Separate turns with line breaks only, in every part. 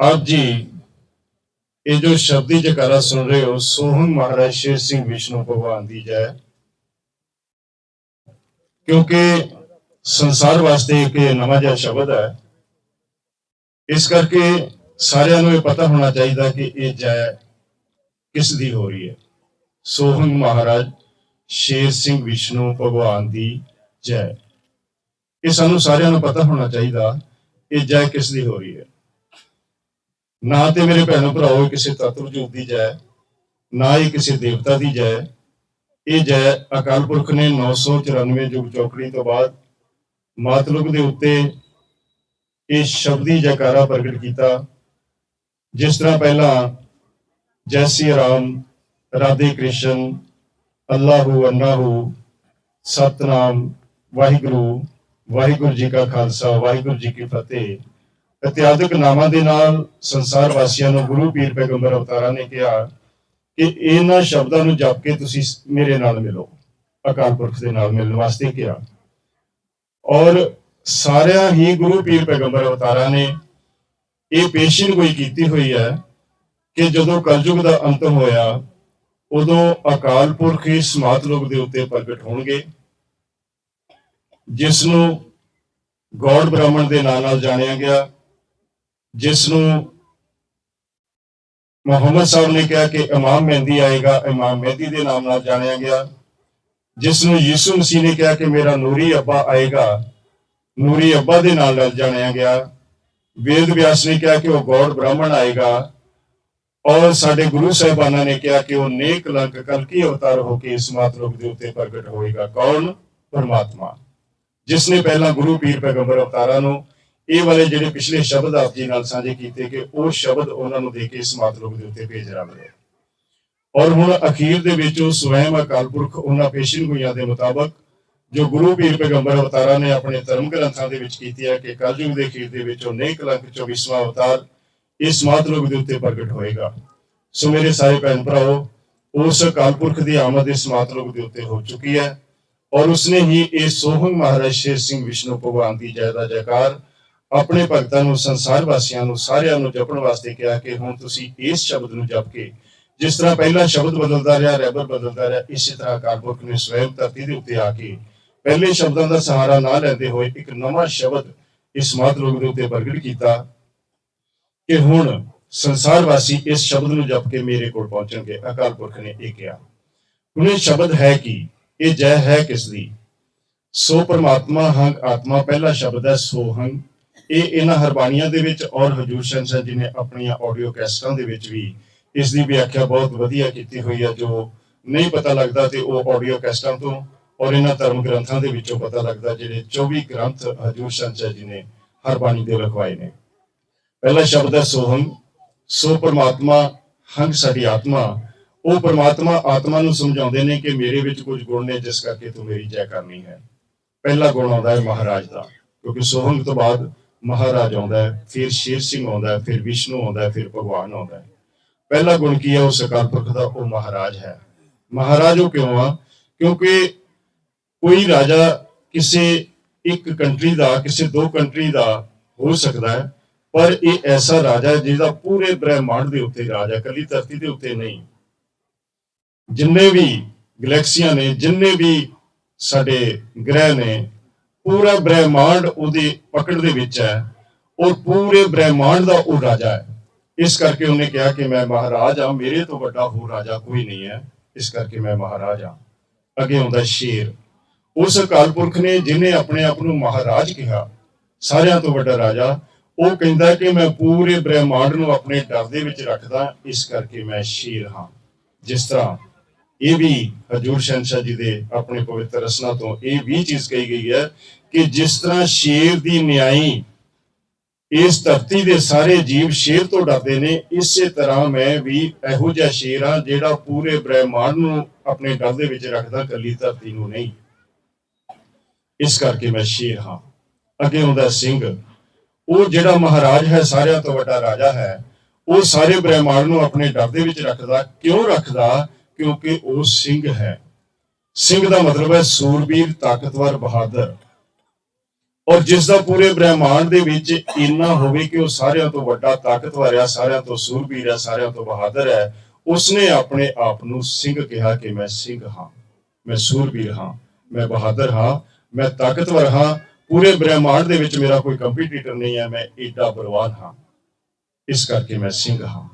ਆਪ ਜੀ ਇਹ ਜੋ ਸ਼ਬਦੀ ਜਕਾਰਾ ਸੁਣ ਰਹੇ ਹੋ, ਸੋਹਣ ਮਹਾਰਾਜ ਸ਼ੇਰ ਸਿੰਘ ਵਿਸ਼ਨੂੰ ਭਗਵਾਨ ਦੀ ਜੈ। ਕਿਉਂਕਿ ਸੰਸਾਰ ਵਾਸਤੇ ਇੱਕ ਇਹ ਨਵਾਂ ਜਿਹਾ ਸ਼ਬਦ ਹੈ। ਇਸ ਕਰਕੇ ਸਾਰਿਆਂ ਨੂੰ ਇਹ ਪਤਾ ਹੋਣਾ ਚਾਹੀਦਾ ਕਿ ਇਹ ਜੈ ਕਿਸ ਦੀ ਹੋ ਰਹੀ ਹੈ। ਸੋਹਣ ਮਹਾਰਾਜ ਸ਼ੇਰ ਸਿੰਘ ਵਿਸ਼ਨੂੰ ਭਗਵਾਨ ਦੀ ਜੈ। ਇਹ ਸਾਨੂੰ ਸਾਰਿਆਂ ਨੂੰ ਪਤਾ ਹੋਣਾ ਚਾਹੀਦਾ, ਇਹ ਜੈ ਕਿਸ ਦੀ ਹੋ ਰਹੀ ਹੈ। ਨਾ ਤੇ ਮੇਰੇ ਭੈਣੋ ਭਰਾਓ ਕਿਸੇ ਤਤਵ ਜੋਤ ਦੀ ਜੈ, ਨਾ ਹੀ ਕਿਸੇ ਦੇਵਤਾ ਦੀ ਜੈ। ਇਹ ਜੈ ਅਕਾਲ ਪੁਰਖ ਨੇ 994 ਯੁਗ ਚੌਕੜੀ ਤੋਂ ਬਾਅਦ ਮਾਤਲੁਕ ਦੇ ਉੱਤੇ ਇਹ ਸ਼ਬਦੀ ਜੈਕਾਰਾ ਪ੍ਰਗਟ ਕੀਤਾ, ਜਿਸ ਤਰ੍ਹਾਂ ਪਹਿਲਾਂ ਜੈ ਸ਼੍ਰੀ ਰਾਮ, ਰਾਧੇ ਕ੍ਰਿਸ਼ਨ, ਅੱਲਾਹੂ ਅੰਨਾਹੂ ਸਤਨਾਮ, ਵਾਹਿਗੁਰੂ ਵਾਹਿਗੁਰੂ ਜੀ ਕਾ ਖਾਲਸਾ, ਵਾਹਿਗੁਰੂ ਜੀ ਕੀ ਫਤਿਹ। ਇਤਿਆਦਿਕ ਨਾਮਾਂ ਦੇ ਨਾਲ ਸੰਸਾਰ ਵਾਸੀਆਂ ਨੂੰ ਗੁਰੂ ਪੀਰ ਪੈਗੰਬਰ ਅਵਤਾਰਾਂ ਨੇ ਕਿਹਾ ਕਿ ਇਹਨਾਂ ਸ਼ਬਦਾਂ ਨੂੰ ਜਪ ਕੇ ਤੁਸੀਂ ਮੇਰੇ ਨਾਲ ਮਿਲੋ। ਅਕਾਲ ਪੁਰਖ ਦੇ ਨਾਲ ਮਿਲਣ ਵਾਸਤੇ ਕਿਹਾ। ਔਰ ਸਾਰਿਆਂ ਹੀ ਗੁਰੂ ਪੀਰ ਪੈਗੰਬਰ ਅਵਤਾਰਾਂ ਨੇ ਇਹ ਪੇਸ਼ੀਨ ਕੋਈ ਕੀਤੀ ਹੋਈ ਹੈ ਕਿ ਜਦੋਂ ਕਲਯੁਗ ਦਾ ਅੰਤ ਹੋਇਆ, ਉਦੋਂ ਅਕਾਲ ਪੁਰਖ ਹੀ ਸਮਾਤ ਲੋਕ ਦੇ ਉੱਤੇ ਪ੍ਰਗਟ ਹੋਣਗੇ। ਜਿਸ ਨੂੰ ਗੋਡ ਬ੍ਰਾਹਮਣ ਦੇ ਨਾਂ ਨਾਲ ਜਾਣਿਆ ਗਿਆ। ਜਿਸ ਨੂੰ ਮੁਹੰਮਦ ਸਾਹਿਬ ਨੇ ਕਿਹਾ ਕਿ ਇਮਾਮ ਮਹਿੰਦੀ ਆਏਗਾ, ਇਮਾਮ ਮਹਿੰਦੀ ਦੇ ਨਾਮ ਨਾਲ ਜਾਣਿਆ ਗਿਆ। ਜਿਸ ਨੂੰ ਯਿਸੂ ਮਸੀਹ ਨੇ ਕਿਹਾ ਕਿ ਮੇਰਾ ਨੂਰੀ ਅੱਬਾ ਆਏਗਾ, ਨੂਰੀ ਅੱਬਾ ਦੇ ਨਾਲ ਨਾਲ ਜਾਣਿਆ ਗਿਆ। ਵੇਦ ਵਿਆਸ ਨੇ ਕਿਹਾ ਕਿ ਉਹ ਗੌੜ ਬ੍ਰਾਹਮਣ ਆਏਗਾ ਔਰ ਸਾਡੇ ਗੁਰੂ ਸਾਹਿਬਾਨਾਂ ਨੇ ਕਿਹਾ ਕਿ ਉਹ ਨੇਕ ਲੰਕ ਕਲਕੀ ਅਵਤਾਰ ਹੋ ਕੇ ਇਸ ਮਾਤਲੋਕ ਦੇ ਉੱਤੇ ਪ੍ਰਗਟ ਹੋਏਗਾ। ਕੌਣ? ਪਰਮਾਤਮਾ। ਜਿਸ ਨੇ ਪਹਿਲਾਂ ਗੁਰੂ ਪੀਰ ਪੈਗੰਬਰ ਅਵਤਾਰਾਂ ਨੂੰ ਇਹ ਵਾਲੇ ਜਿਹੜੇ ਪਿਛਲੇ ਸ਼ਬਦ ਆਪ ਜੀ ਨਾਲ ਸਾਂਝੇ ਕੀਤੇ ਕਿ ਉਹ ਸ਼ਬਦ ਉਹਨਾਂ ਨੂੰ ਦੇ ਕੇ ਇਸ ਮਾਤਲੋਕ ਦੇ ਉੱਤੇ ਭੇਜ ਰੱਬ ਨੇ। ਔਰ ਹੁਣ ਅਖੀਰ ਦੇ ਵਿੱਚ ਉਹ ਸਵੈਮ ਅਕਾਲ ਪੁਰਖ ਉਹਨਾਂ ਪੇਸ਼ੀਨ ਗੋਈਆਂ ਦੇ ਮੁਤਾਬਕ ਜੋ ਗੁਰੂ ਪੀਰ ਪੈਗੰਬਰ ਅਵਤਾਰਾਂ ਨੇ ਆਪਣੇ ਧਰਮ ਗ੍ਰੰਥਾਂ ਦੇ ਵਿੱਚ ਕੀਤੀ ਹੈ ਕਿ ਕਲਯੁਗ ਦੇ ਅਖੀਰ ਦੇ ਵਿੱਚ ਉਹ ਨੇਕ ਕਲੰਕ 24ਵਾਂ ਅਵਤਾਰ ਇਸ ਮਾਤਲੋਕ ਦੇ ਉੱਤੇ ਪ੍ਰਗਟ ਹੋਏਗਾ। ਸੋ ਮੇਰੇ ਸਾਰੇ ਭੈਣ ਭਰਾਓ, ਉਸ ਅਕਾਲ ਪੁਰਖ ਦੀ ਆਮਦ ਇਸ ਮਾਤਲੋਕ ਦੇ ਉੱਤੇ ਹੋ ਚੁੱਕੀ ਹੈ ਔਰ ਉਸਨੇ ਹੀ ਇਹ ਸੋਹਣ ਮਹਾਰਾਜ ਸ਼ੇਰ ਸਿੰਘ ਵਿਸ਼ਨੂੰ ਭਗਵਾਨ ਦੀ ਜੈ ਦਾ ਜੈਕਾਰ ਆਪਣੇ ਭਗਤਾਂ ਨੂੰ, ਸੰਸਾਰ ਵਾਸੀਆਂ ਨੂੰ, ਸਾਰਿਆਂ ਨੂੰ ਜਪਣ ਵਾਸਤੇ ਕਿਹਾ ਕਿ ਹੁਣ ਤੁਸੀਂ ਇਸ ਸ਼ਬਦ ਨੂੰ ਜਪ ਕੇ, ਜਿਸ ਤਰ੍ਹਾਂ ਪਹਿਲਾ ਸ਼ਬਦ ਬਦਲਦਾ ਰਿਹਾ, ਰੈਬਰ ਬਦਲਦਾ ਰਿਹਾ, ਇਸੇ ਤਰ੍ਹਾਂ ਅਕਾਲ ਪੁਰਖ ਨੇ ਸਵੈਮ ਧਰਤੀ ਦੇ ਉੱਤੇ ਆ ਕੇ ਪਹਿਲੇ ਸ਼ਬਦਾਂ ਦਾ ਸਹਾਰਾ ਨਾ ਲੈਂਦੇ ਹੋਏ ਇੱਕ ਨਵਾਂ ਸ਼ਬਦ ਇਸ ਮਾਤਲੋਕ ਦੇ ਉੱਤੇ ਪ੍ਰਗਟ ਕੀਤਾ ਕਿ ਹੁਣ ਸੰਸਾਰ ਵਾਸੀ ਇਸ ਸ਼ਬਦ ਨੂੰ ਜਪ ਕੇ ਮੇਰੇ ਕੋਲ ਪਹੁੰਚਣਗੇ। ਅਕਾਲ ਪੁਰਖ ਨੇ ਇਹ ਕਿਹਾ। ਉਹਨੇ ਸ਼ਬਦ ਹੈ ਕਿ? ਇਹ ਜੈ ਹੈ ਕਿਸ ਦੀ ਸੋ ਪਰਮਾਤਮਾ ਹੰਗ ਆਤਮਾ, ਪਹਿਲਾ ਸ਼ਬਦ ਹੈ ਸੋ ਹੰਗ। ਇਹ ਇਹਨਾਂ ਹਰਬਾਣੀਆਂ ਦੇ ਵਿੱਚ ਔਰ ਹਜੂਰ ਸ਼ੰਸਰ ਜੀ ਨੇ ਆਪਣੀਆਂ ਆਡੀਓ ਕੈਸਟਾਂ ਦੇ ਵਿੱਚ ਵੀ ਇਸ ਦੀ ਵਿਆਖਿਆ ਬਹੁਤ ਵਧੀਆ ਕੀਤੀ ਹੋਈ ਹੈ ਜੋ ਨਹੀਂ ਪਤਾ ਲੱਗਦਾ ਤੇ ਉਹ ਆਡੀਓ ਕੈਸਟਾਂ ਤੋਂ ਔਰ ਇਹਨਾਂ ਧਰਮ ਗ੍ਰੰਥਾਂ ਦੇ ਵਿੱਚੋਂ ਪਤਾ ਲੱਗਦਾ, ਜਿਹੜੇ 24 ਗ੍ਰੰਥ ਹਜੂਰ ਸ਼ੰਸਰ ਜੀ ਨੇ ਹਰਬਾਣੀ ਦੇ ਲਿਖਵਾਏ ਨੇ। ਪਹਿਲਾ ਸ਼ਬਦ ਹੈ ਸੋਹੰ ਸੋ ਪਰਮਾਤਮਾ ਹੰਗ ਸਾਡੀ ਆਤਮਾ। ਉਹ ਪਰਮਾਤਮਾ ਆਤਮਾ ਨੂੰ ਸਮਝਾਉਂਦੇ ਨੇ ਕਿ ਮੇਰੇ ਵਿੱਚ ਕੁਝ ਗੁਣ ਨੇ, ਜਿਸ ਕਰਕੇ ਤੂੰ ਮੇਰੀ ਜੈ ਕਰਨੀ ਹੈ। ਪਹਿਲਾ ਗੁਣ ਆਉਂਦਾ ਹੈ ਮਹਾਰਾਜ ਦਾ, ਕਿਉਂਕਿ ਸੋਹੰਗ ਤੋਂ ਬਾਅਦ ਮਹਾਰਾਜ ਆਉਂਦਾ ਹੈ ਫਿਰ ਸ਼ੇਰ ਸਿੰਘ ਆਉਂਦਾ ਹੈ ਫਿਰ ਵਿਸ਼ਨੂੰ ਆਉਂਦਾ ਹੈ ਫਿਰ ਭਗਵਾਨ ਆਉਂਦਾ ਹੈ। ਪਹਿਲਾ ਗੁਣ ਕੀ ਹੈ ਉਹ ਸਕਾਲ ਪੁਰਖ ਦਾ ਉਹ ਮਹਾਰਾਜ ਹੈ। ਮਹਾਰਾਜ ਉਹ ਕਿਉਂ ਆ? ਕਿਉਂਕਿ ਕੋਈ ਰਾਜਾ ਕਿਸੇ ਇੱਕ ਕੰਟਰੀ ਦਾ ਕਿਸੇ ਦੋ ਕੰਟਰੀ ਦਾ ਹੋ ਸਕਦਾ ਹੈ ਪਰ ਇਹ ਐਸਾ ਰਾਜਾ ਜਿਹਦਾ ਪੂਰੇ ਬ੍ਰਹਿਮੰਡ ਦੇ ਉੱਤੇ ਰਾਜ ਹੈ ਕੱਲੀ ਧਰਤੀ ਦੇ ਉੱਤੇ ਨਹੀਂ। ਜਿੰਨੇ ਵੀ ਗੈਲੈਕਸੀਆਂ ਨੇ ਜਿੰਨੇ ਵੀ ਸਾਡੇ ਗ੍ਰਹਿ ਨੇ ਪੂਰਾ ਬ੍ਰਹਿਮੰਡ ਉਹਦੇ ਪਕੜ ਦੇ ਵਿੱਚ ਹੈ ਔਰ ਪੂਰੇ ਬ੍ਰਹਿਮੰਡ ਦਾ ਉਹ ਰਾਜਾ ਹੈ। ਇਸ ਕਰਕੇ ਉਹਨੇ ਕਿਹਾ ਕਿ ਮੈਂ ਮਹਾਰਾਜ ਹਾਂ, ਮੇਰੇ ਤੋਂ ਵੱਡਾ ਹੋਰ ਰਾਜਾ ਕੋਈ ਨਹੀਂ ਹੈ। ਇਸ ਕਰਕੇ ਮੈਂ ਮਹਾਰਾਜ ਹਾਂ। ਅੱਗੇ ਆਉਂਦਾ ਸ਼ੇਰ। ਉਸ ਅਕਾਲ ਪੁਰਖ ਨੇ ਜਿਨੇ ਆਪਣੇ ਆਪ ਨੂੰ ਮਹਾਰਾਜ ਕਿਹਾ, ਸਾਰਿਆਂ ਤੋਂ ਵੱਡਾ ਰਾਜਾ, ਉਹ ਕਹਿੰਦਾ ਕਿ ਮੈਂ ਪੂਰੇ ਬ੍ਰਹਿਮੰਡ ਨੂੰ ਆਪਣੇ ਡਰ ਦੇ ਵਿੱਚ ਰੱਖਦਾ, ਇਸ ਕਰਕੇ ਮੈਂ ਸ਼ੇਰ ਹਾਂ। ਜਿਸ ਤਰ੍ਹਾਂ ਇਹ ਵੀ ਹਜੂਰ ਸ਼ਹਿਨशाह ਜੀ ਦੇ ਆਪਣੇ ਪਵਿੱਤਰ ਰਸਨਾ ਤੋਂ ਇਹ ਵੀ ਚੀਜ਼ ਕਹੀ ਗਈ ਹੈ ਕਿ ਜਿਸ ਤਰ੍ਹਾਂ ਸ਼ੇਰ ਦੀ ਨਿਆਈ ਇਸ ਧਰਤੀ ਦੇ ਸਾਰੇ ਜੀਵ ਸ਼ੇਰ ਤੋਂ ਡਰਦੇ ਨੇ, ਇਸੇ ਤਰ੍ਹਾਂ ਮੈਂ ਵੀ ਇਹੋ ਜਿਹਾ ਸ਼ੇਰ ਹਾਂ ਜਿਹੜਾ ਪੂਰੇ ਬ੍ਰਹਿਮੰਡ ਨੂੰ ਆਪਣੇ ਡਰ ਦੇ ਵਿੱਚ ਰੱਖਦਾ, ਕੱਲੀ ਧਰਤੀ ਨੂੰ ਨਹੀਂ। ਇਸ ਕਰਕੇ ਮੈਂ ਸ਼ੇਰ ਹਾਂ। ਅੱਗੇ ਆਉਂਦਾ ਸਿੰਘ, ਉਹ ਜਿਹੜਾ ਮਹਾਰਾਜ ਹੈ, ਸਾਰਿਆਂ ਤੋਂ ਵੱਡਾ ਰਾਜਾ ਹੈ, ਉਹ ਸਾਰੇ ਬ੍ਰਹਿਮੰਡ ਨੂੰ ਆਪਣੇ ਡਰ ਦੇ ਵਿੱਚ ਰੱਖਦਾ, ਕਿਉਂ ਰੱਖਦਾ? ਕਿਉਂਕਿ ਉਹ ਸਿੰਘ ਹੈ। ਸਿੰਘ ਦਾ ਮਤਲਬ ਹੈ ਸੂਰਬੀਰ, ਤਾਕਤਵਰ, ਬਹਾਦਰ। ਔਰ ਜਿਸ ਦਾ ਪੂਰੇ ਬ੍ਰਹਿਮੰਡ ਦੇ ਵਿੱਚ ਇੰਨਾ ਹੋਵੇ ਕਿ ਉਹ ਸਾਰਿਆਂ ਤੋਂ ਵੱਡਾ ਤਾਕਤਵਰ ਹੈ ਸਾਰਿਆਂ ਤੋਂ ਸੂਰਬੀਰ ਹੈ ਸਾਰਿਆਂ ਤੋਂ ਬਹਾਦਰ ਹੈ, ਉਸਨੇ ਆਪਣੇ ਆਪ ਨੂੰ ਸਿੰਘ ਕਿਹਾ ਕਿ ਮੈਂ ਸਿੰਘ ਹਾਂ, ਮੈਂ ਸੂਰਬੀਰ ਹਾਂ, ਮੈਂ ਬਹਾਦਰ ਹਾਂ, ਮੈਂ ਤਾਕਤਵਰ ਹਾਂ, ਪੂਰੇ ਬ੍ਰਹਿਮੰਡ ਦੇ ਵਿੱਚ ਮੇਰਾ ਕੋਈ ਕੰਪੀਟੀਟਰ ਨਹੀਂ ਹੈ, ਮੈਂ ਏਡਾ ਬਲਵਾਨ ਹਾਂ। ਇਸ ਕਰਕੇ ਮੈਂ ਸਿੰਘ ਹਾਂ।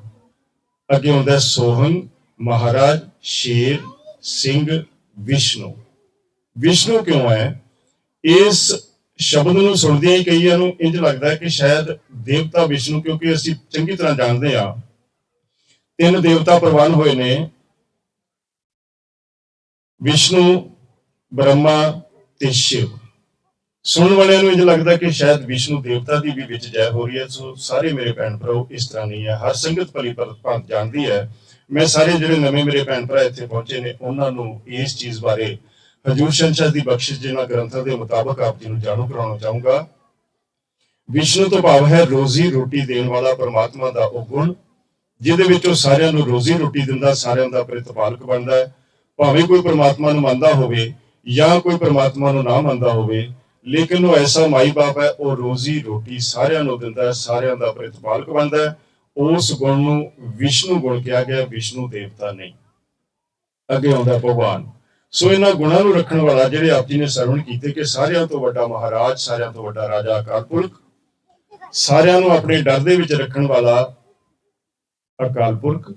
ਅੱਗੇ ਹੁੰਦਾ ਹੈ ਸੋਹਨ ਮਹਾਰਾਜ ਸ਼ੇਰ ਸਿੰਘ ਵਿਸ਼ਨੂੰ। ਵਿਸ਼ਨੂੰ ਕਿਉਂ ਹੈ? ਇਸ ਸ਼ਬਦ ਨੂੰ ਸੁਣਦਿਆਂ ਹੀ ਕਈਆਂ ਨੂੰ ਇੰਜ ਲੱਗਦਾ ਹੈ ਕਿ ਸ਼ਾਇਦ ਦੇਵਤਾ ਵਿਸ਼ਨੂੰ, ਕਿਉਂਕਿ ਅਸੀਂ ਚੰਗੀ ਤਰ੍ਹਾਂ ਜਾਣਦੇ ਹਾਂ, ਤਿੰਨ ਦੇਵਤਾ ਪ੍ਰਵਾਨ ਹੋਏ ਨੇ। ਵਿਸ਼ਨੂੰ, ਬ੍ਰਹਮਾ ਤੇ ਸ਼ਿਵ। ਸੁਣਨ ਵਾਲਿਆਂ ਨੂੰ ਇੰਜ ਲੱਗਦਾ ਕਿ ਸ਼ਾਇਦ ਵਿਸ਼ਨੂੰ ਦੇਵਤਾ ਦੀ ਵੀ ਵਿੱਚ ਜੈ ਹੋ ਰਹੀ ਹੈ। ਸੋ ਸਾਰੇ ਮੇਰੇ ਭੈਣ ਭਰਾਓ, ਇਸ ਤਰ੍ਹਾਂ ਨਹੀਂ ਹੈ। ਹਰ ਸੰਗਤ ਭਲੀ ਭਾਂਤ ਜਾਣਦੀ ਹੈ। ਮੈਂ ਸਾਰੇ ਜਿਹੜੇ ਨਵੇਂ ਮੇਰੇ ਭੈਣ ਭਰਾ ਇੱਥੇ ਪਹੁੰਚੇ ਨੇ, ਉਹਨਾਂ ਨੂੰ ਇਸ ਚੀਜ਼ ਬਾਰੇ ਹਜੂਰ ਸ਼ੰਸ਼ਾ ਦੀ ਬਖਸ਼ਿਸ਼ ਜਿਨ੍ਹਾਂ ਗ੍ਰੰਥਾਂ ਦੇ ਮੁਤਾਬਕ ਆਪ ਜੀ ਨੂੰ ਜਾਣੂ ਕਰਾਉਣਾ ਚਾਹੂੰਗਾ। ਵਿਸ਼ਨੂੰ ਤੋਂ ਭਾਵ ਹੈ ਰੋਜ਼ੀ ਰੋਟੀ ਦੇਣ ਵਾਲਾ ਪਰਮਾਤਮਾ ਦਾ ਉਹ ਗੁਣ, ਜਿਹਦੇ ਵਿੱਚ ਉਹ ਸਾਰਿਆਂ ਨੂੰ ਰੋਜ਼ੀ ਰੋਟੀ ਦਿੰਦਾ, ਸਾਰਿਆਂ ਦਾ ਪ੍ਰਤਿਪਾਲਕ ਬਣਦਾ ਹੈ। ਭਾਵੇਂ ਕੋਈ ਪਰਮਾਤਮਾ ਨੂੰ ਮੰਨਦਾ ਹੋਵੇ ਜਾਂ ਕੋਈ ਪਰਮਾਤਮਾ ਨੂੰ ਨਾ ਮੰਨਦਾ ਹੋਵੇ, ਲੇਕਿਨ ਉਹ ਐਸਾ ਮਾਈ ਬਾਪ ਹੈ, ਉਹ ਰੋਜ਼ੀ ਰੋਟੀ ਸਾਰਿਆਂ ਨੂੰ ਦਿੰਦਾ ਹੈ, ਸਾਰਿਆਂ ਦਾ ਪ੍ਰਤਿਪਾਲਕ ਬਣਦਾ ਹੈ। ਉਸ ਗੁਣ ਨੂੰ ਵਿਸ਼ਨੂੰ ਗੁਣ ਕਿਹਾ ਗਿਆ, ਵਿਸ਼ਨੂੰ ਦੇਵਤਾ ਨਹੀਂ। ਅੱਗੇ ਆਉਂਦਾ ਭਗਵਾਨ। ਸੋ ਇਹਨਾਂ ਗੁਣਾਂ ਨੂੰ ਰੱਖਣ ਵਾਲਾ ਜਿਹੜੇ ਆਪ ਜੀ ਨੇ ਸਰਵਣ ਕੀਤੇ ਕਿ ਸਾਰਿਆਂ ਤੋਂ ਵੱਡਾ ਮਹਾਰਾਜ, ਸਾਰਿਆਂ ਤੋਂ ਵੱਡਾ ਰਾਜਾ, ਅਕਾਲ ਪੁਰਖ, ਸਾਰਿਆਂ ਨੂੰ ਆਪਣੇ ਡਰ ਦੇ ਵਿੱਚ ਰੱਖਣ ਵਾਲਾ ਅਕਾਲ ਪੁਰਖ,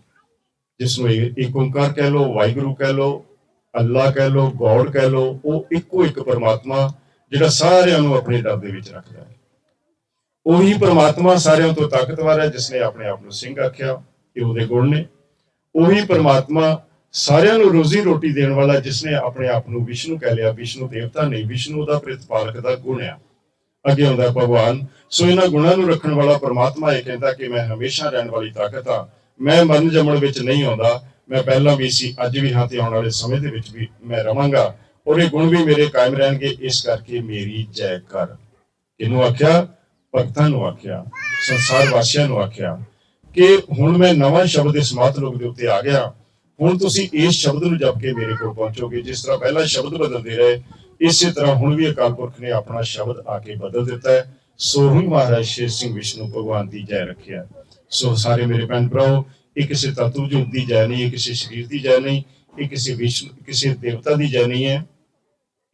ਜਿਸ ਨੂੰ ਇਹ ਇੱਕ ਓੰਕਾਰ ਕਹਿ ਲੋ ਵਾਹਿਗੁਰੂ ਕਹਿ ਲੋ ਅੱਲਾ ਕਹਿ ਲੋ ਗੋਡ ਕਹਿ ਲੋ ਉਹ ਇੱਕੋ ਇੱਕ ਪਰਮਾਤਮਾ ਜਿਹੜਾ ਸਾਰਿਆਂ ਨੂੰ ਆਪਣੇ ਡਰ ਦੇ ਵਿੱਚ ਰੱਖਦਾ ਹੈ। ਉਹੀ ਪਰਮਾਤਮਾ ਸਾਰਿਆਂ ਤੋਂ ਤਾਕਤਵਰ ਹੈ ਜਿਸ ਨੇ ਆਪਣੇ ਆਪ ਨੂੰ ਸਿੰਘ ਆਖਿਆ ਇਹ ਉਹਦੇ ਗੁਣ ਨੇ। ਉਹੀ ਪਰਮਾਤਮਾ ਸਾਰਿਆਂ ਨੂੰ ਰੋਜ਼ੀ ਰੋਟੀ ਦੇਣ ਵਾਲਾ ਜਿਸ ਨੇ ਆਪਣੇ ਆਪ ਨੂੰ ਵਿਸ਼ਨੂੰ ਕਹਿ ਲਿਆ, ਵਿਸ਼ਨੂੰ ਦੇਵਤਾ ਨਹੀਂ, ਵਿਸ਼ਨੂੰ ਦਾ ਪ੍ਰਤਿਪਾਲਕ ਦਾ ਗੁਣ ਆ। ਅੱਗੇ ਆਉਂਦਾ ਭਗਵਾਨ, ਸੋ ਇਹਨਾਂ ਗੁਣਾਂ ਨੂੰ ਰੱਖਣ ਵਾਲਾ ਪ੍ਰਮਾਤਮਾ ਇਹ ਕਹਿੰਦਾ ਕਿ ਮੈਂ ਹਮੇਸ਼ਾ ਰਹਿਣ ਵਾਲੀ ਤਾਕਤ ਆ ਮੈਂ ਮਰਨ ਜੰਮਣ ਵਿੱਚ ਨਹੀਂ ਆਉਂਦਾ। ਮੈਂ ਪਹਿਲਾਂ ਵੀ ਸੀ, ਅੱਜ ਵੀ ਹਾਂ ਤੇ ਆਉਣ ਵਾਲੇ ਸਮੇਂ ਦੇ ਵਿੱਚ ਵੀ ਮੈਂ ਰਵਾਂਗਾ। ਔਰ ਇਹ ਗੁਣ ਵੀ ਮੇਰੇ ਕਾਇਮ ਰਹਿਣਗੇ, ਇਸ ਕਰਕੇ ਮੇਰੀ ਜੈ ਕਰ। ਇਹਨੂੰ ਆਖਿਆ? ਭਗਤਾਂ ਨੂੰ ਆਖਿਆ, ਸੰਸਾਰ ਵਾਸੀਆਂ ਨੂੰ ਆਖਿਆ ਕਿ ਹੁਣ ਮੈਂ ਨਵਾਂ ਸ਼ਬਦ ਇਸ ਮਾਤਲੋਕ ਦੇ ਉੱਤੇ ਆ ਗਿਆ। ਹੁਣ ਤੁਸੀਂ ਇਸ ਸ਼ਬਦ ਨੂੰ ਜਪ ਕੇ ਮੇਰੇ ਕੋਲ ਪਹੁੰਚੋਗੇ। ਜਿਸ ਤਰ੍ਹਾਂ ਪਹਿਲਾਂ ਸ਼ਬਦ ਬਦਲਦੇ ਰਹੇ, ਇਸੇ ਤਰ੍ਹਾਂ ਹੁਣ ਵੀ ਅਕਾਲ ਪੁਰਖ ਨੇ ਆਪਣਾ ਸ਼ਬਦ ਆ ਕੇ ਬਦਲ ਦਿੱਤਾ ਹੈ। ਸੋ ਹੀ ਮਹਾਰਾਜ ਸ਼ੇਰ ਸਿੰਘ ਵਿਸ਼ਨੂੰ ਭਗਵਾਨ ਦੀ ਜੈ ਰੱਖਿਆ। ਸੋ ਸਾਰੇ ਮੇਰੇ ਭੈਣ ਭਰਾਓ, ਇਹ ਕਿਸੇ ਤਤੂ ਜੁਗ ਦੀ ਜੈ ਨਹੀਂ, ਇਹ ਕਿਸੇ ਸਰੀਰ ਦੀ ਜੈ ਨਹੀਂ, ਇਹ ਕਿਸੇ ਵਿਸ਼ਨੂੰ, ਕਿਸੇ ਦੇਵਤਾ ਦੀ ਜੈ ਨਹੀਂ ਹੈ।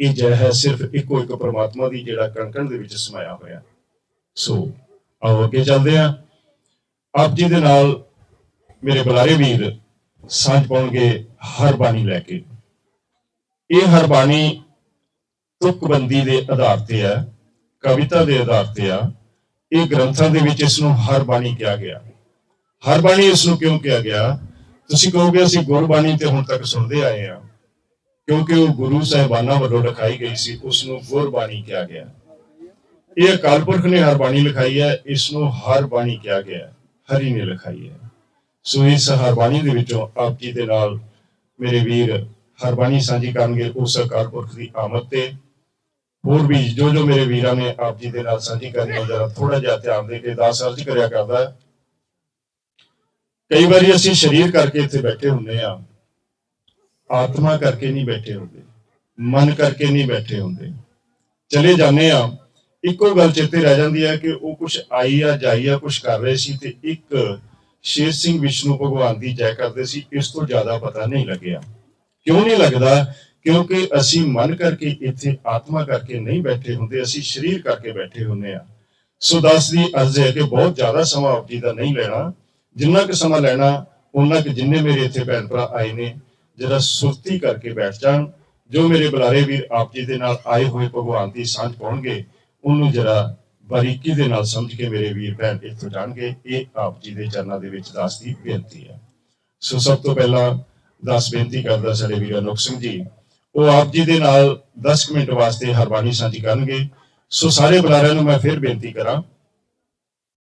ਇਹ ਜੈ ਹੈ ਸਿਰਫ ਇੱਕੋ ਇੱਕ ਪਰਮਾਤਮਾ ਦੀ ਜਿਹੜਾ ਕਣਕਣ ਦੇ ਵਿੱਚ ਸਮਾਇਆ ਹੋਇਆ। ਸੋ ਆਓ ਅੱਗੇ ਚੱਲਦੇ ਹਾਂ। ਆਪ ਜੀ ਦੇ ਨਾਲ ਮੇਰੇ ਬੁਲਾਰੇ ਵੀਰ ਸਾਂਝ ਪਾਉਣਗੇ ਹਰ ਬਾਣੀ ਲੈ ਕੇ। ਇਹ ਹਰ ਬਾਣੀ ਤੁਕਬੰਦੀ ਦੇ ਆਧਾਰ ਤੇ ਹੈ, ਕਵਿਤਾ ਦੇ ਆਧਾਰ ਤੇ ਆ। ਇਹ ਗ੍ਰੰਥਾਂ ਦੇ ਵਿੱਚ ਇਸ ਨੂੰ ਹਰ ਬਾਣੀ ਕਿਹਾ ਗਿਆ। ਹਰ ਬਾਣੀ ਇਸ ਨੂੰ ਕਿਉਂ ਕਿਹਾ ਗਿਆ? ਤੁਸੀਂ ਕਹੋਗੇ ਅਸੀਂ ਗੁਰਬਾਣੀ ਤੇ ਹੁਣ ਤੱਕ ਸੁਣਦੇ ਆਏ ਆ ਕਿਉਂਕਿ ਉਹ ਗੁਰੂ ਸਾਹਿਬਾਨਾਂ ਵੱਲੋਂ ਲਿਖਾਈ ਗਈ ਸੀ, ਉਸ ਨੂੰ ਗੁਰਬਾਣੀ ਕਿਹਾ ਗਿਆ। ਇਹ ਅਕਾਲ ਪੁਰਖ ਨੇ ਹਰ ਬਾਣੀ ਲਿਖਾਈ ਹੈ ਇਸ ਨੂੰ ਹਰ ਬਾਣੀ ਕਿਹਾ ਗਿਆ ਹੈ। ਹਰੀ ਨੇ ਲਿਖਾਈ ਹੈ ਸੋ ਇਸ ਹਰ ਬਾਣੀ ਦੇ ਵਿੱਚੋਂ ਆਪ ਜੀ ਦੇ ਨਾਲ ਮੇਰੇ ਵੀਰ ਹਰ ਬਾਣੀ ਸਾਂਝੀ ਕਰਨਗੇ ਉਸ ਅਕਾਲ ਪੁਰਖ ਦੀ ਆਮਦ ਤੇ ਹੋਰ ਵੀ ਜੋ ਜੋ ਮੇਰੇ ਵੀਰਾਂ ਨੇ ਆਪ ਜੀ ਦੇ ਨਾਲ ਸਾਂਝੀ ਕਰਨੀ ਜਰਾ ਥੋੜਾ ਜਿਹਾ ਧਿਆਨ ਦੇ ਕੇ ਦਾਸ ਅਰਜ਼ ਕਰਿਆ ਕਰਦਾ ਹੈ। ਕਈ ਵਾਰੀ ਅਸੀਂ ਸਰੀਰ ਕਰਕੇ ਇੱਥੇ ਬੈਠੇ ਹੁੰਦੇ ਆ ਆਤਮਾ ਕਰਕੇ ਨਹੀਂ ਬੈਠੇ ਹੁੰਦੇ, ਮਨ ਕਰਕੇ ਨਹੀਂ ਬੈਠੇ ਹੁੰਦੇ ਚਲੇ ਜਾਂਦੇ ਆ ਇੱਕੋ ਗੱਲ ਚੇਤੇ ਰਹਿ ਜਾਂਦੀ ਹੈ ਕਿ ਉਹ ਕੁਝ ਆਈ ਆ, ਜਾਈ ਆ ਕੁਝ ਕਰ ਰਹੇ ਸੀ ਤੇ ਇੱਕ ਸ਼ੇਰ ਸਿੰਘ ਵਿਸ਼ਨੂੰ ਭਗਵਾਨ ਦੀ ਜੈ ਕਰਦੇ ਸੀ, ਇਸ ਤੋਂ ਜ਼ਿਆਦਾ ਪਤਾ ਨਹੀਂ ਲੱਗਿਆ। ਕਿਉਂ ਨਹੀਂ ਲੱਗਦਾ? ਕਿਉਂਕਿ ਅਸੀਂ ਮਨ ਕਰਕੇ ਇੱਥੇ ਆਤਮਾ ਕਰਕੇ ਨਹੀਂ ਬੈਠੇ ਹੁੰਦੇ, ਅਸੀਂ ਸਰੀਰ ਕਰਕੇ ਬੈਠੇ ਹੁੰਦੇ ਆ ਸੋ ਦਾਸ ਦੀ ਅਰਜ਼ ਹੈ ਕਿ ਬਹੁਤ ਜ਼ਿਆਦਾ ਸਮਾਂ ਆਪ ਜੀ ਦਾ ਨਹੀਂ ਲੈਣਾ। ਜਿੰਨਾ ਕੁ ਸਮਾਂ ਲੈਣਾ ਉਹਨਾਂ ਕੁ ਜਿੰਨੇ ਮੇਰੇ ਇੱਥੇ ਭੈਣ ਭਰਾ ਆਏ ਨੇ ਜਿਹੜਾ ਸੁਰਤੀ ਕਰਕੇ ਬੈਠ ਜਾਣ। ਜੋ ਮੇਰੇ ਬੁਲਾਰੇ ਵੀਰ ਆਪ ਜੀ ਦੇ ਨਾਲ ਆਏ ਹੋਏ ਭਗਵਾਨ ਦੀ ਸਾਂਝ ਪਾਉਣਗੇ ਉਹਨੂੰ ਜਰਾ ਬਾਰੀਕੀ ਦੇ ਨਾਲ ਸਮਝ ਕੇ ਮੇਰੇ ਵੀਰ ਭੈਣ ਇੱਥੋਂ ਜਾਣਗੇ, ਇਹ ਆਪ ਜੀ ਦੇ ਚਰਨਾਂ ਦੇ ਵਿੱਚ ਦਾਸ ਦੀ ਬੇਨਤੀ ਹੈ। ਸੋ ਸਭ ਤੋਂ ਪਹਿਲਾਂ ਦਾਸ ਬੇਨਤੀ ਕਰਦਾ ਸਾਡੇ ਵੀਰ ਅਨੁਖ ਸਿੰਘ ਜੀ, ਉਹ ਆਪ ਜੀ ਦੇ ਨਾਲ 10 ਕੁ ਮਿੰਟ ਵਾਸਤੇ ਹਰਬਾਣੀ ਸਾਂਝੀ ਕਰਨਗੇ। ਸੋ ਸਾਰੇ ਬੁਲਾਰਿਆਂ ਨੂੰ ਮੈਂ ਫਿਰ ਬੇਨਤੀ ਕਰਾਂ